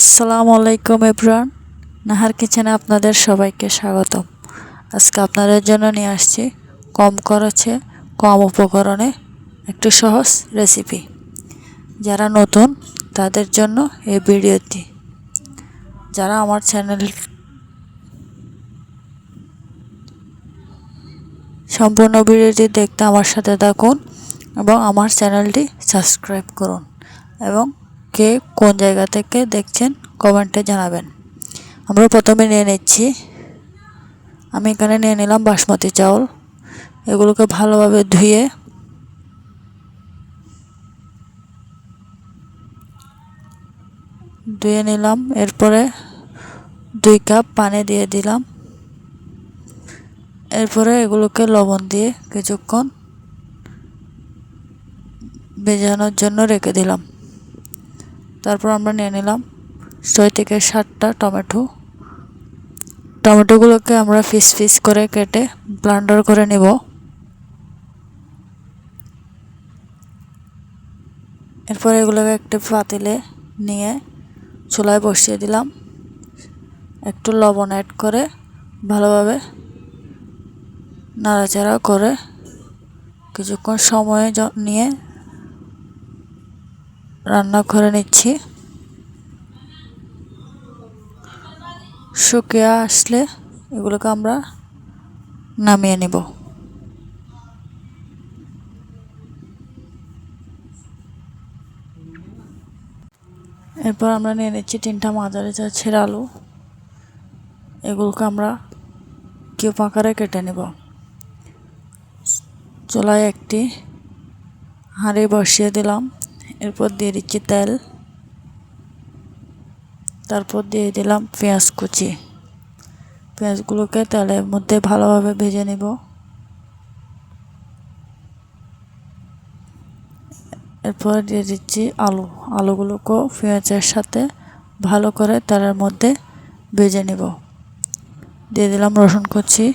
আসসালামু আলাইকুম এব্রান নাহার কিচেনে আপনাদের সবাইকে স্বাগতম। আজকে আপনাদের জন্য নিয়ে আসছি কম খরচে, কম উপকরণে একটু সহজ রেসিপি যারা নতুন, তাদের জন্য এই ভিডিওটি। যারা আমার চ্যানেল সম্পূর্ণ ভিডিওটি দেখতে আমার সাথে থাকুন এবং আমার চ্যানেলটি সাবস্ক্রাইব করুন এবং কে কোন জায়গা থেকে দেখছেন, কমেন্টে জানাবেন। আমরা প্রথমে নিয়ে নিচ্ছি। আমি এখানে নিয়ে নিলাম বাসমতি চাউল। এগুলোকে ভালোভাবে ধুয়ে ধুয়ে নিলাম। এরপরে দুই কাপ পানি দিয়ে দিলাম। এরপরে এগুলোকে লবণ দিয়ে কিছুক্ষণ ভেজানোর জন্য রেখে দিলাম। তারপর আমরা নিয়ে নিলাম ছয় থেকে সাতটা টমেটো। টমেটোগুলোকে আমরা ফিস ফিস করে কেটে ব্লান্ডার করে নেব। এরপর এগুলোকে একটি পাতিলে নিয়ে চুলায় বসিয়ে দিলাম। একটু লবণ অ্যাড করে ভালোভাবে নাড়াচাড়া করে কিছুক্ষণ সময় নিয়ে রান্না করে নিচ্ছি। শুকিয়ে আসলে এগুলোকে আমরা নামিয়ে নেব। এরপর আমরা নিয়ে নিচ্ছি তিনটা মাঝারি চাচ্ছের আলু। এগুলোকে আমরা কেউ আকারে কেটে নেব। চুলায় একটি হাঁড়ি বসিয়ে দিলাম। এরপর দিয়ে দিচ্ছি তেল। তারপর দিয়ে দিলাম পেঁয়াজ কুচি। পেঁয়াজগুলোকে তেলের মধ্যে ভালোভাবে ভেজে নেব। এরপর দিয়ে দিচ্ছি আলু। আলুগুলোকেও পেঁয়াজের সাথে ভালো করে তেলের মধ্যে ভেজে নেব। দিয়ে দিলাম রসুন কুচি।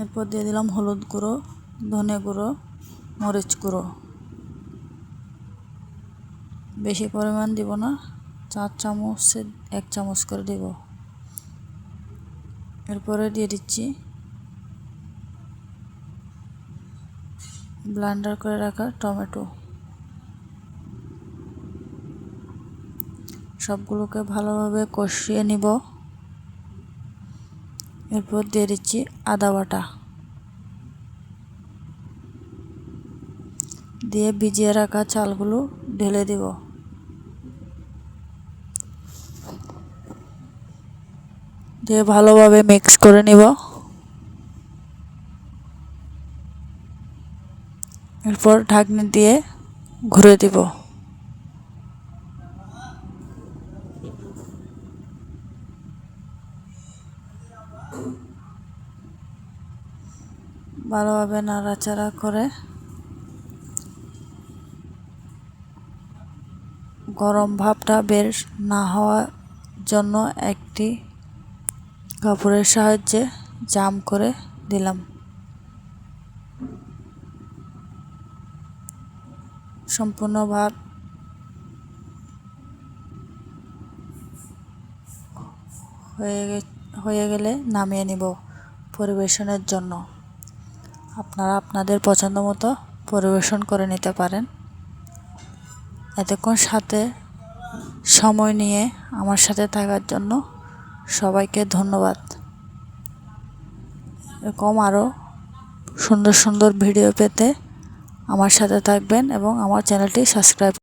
এরপর দিয়ে দিলাম হলুদ গুঁড়ো, ধনে গুঁড়ো, মরিচ গুঁড়ো। বেশি পরিমাণ দিব না, চার চামচে এক চামচ করে দেব। এরপরে দিয়ে দিচ্ছি ব্লান্ডার করে রাখা টমেটো। সবগুলোকে ভালোভাবে কষিয়ে নিব। এরপর দিয়ে দিচ্ছি আদা বাটা। দিয়ে ভিজিয়ে রাখা চালগুলো ঢেলে দিব। দিয়ে ভালোভাবে মিক্স করে নিব। এরপর ঢাকনি দিয়ে ঘুরে দিব। ভালোভাবে নাড়াচাড়া করে গরম ভাবটা বের না হওয়ার জন্য একটি কাপড়ের সাহায্যে জাম করে দিলাম। সম্পূর্ণ ভাব হয়ে হয়ে গেলে নামিয়ে নিব পরিবেশনের জন্য। আপনারা আপনাদের পছন্দ মতো পরিবেশন করে নিতে পারেন। এতক্ষণ সাথে সময় নিয়ে আমার সাথে থাকার জন্য সবাইকে ধন্যবাদ। এরকম আরও সুন্দর সুন্দর ভিডিও পেতে আমার সাথে থাকবেন এবং আমার চ্যানেলটি সাবস্ক্রাইব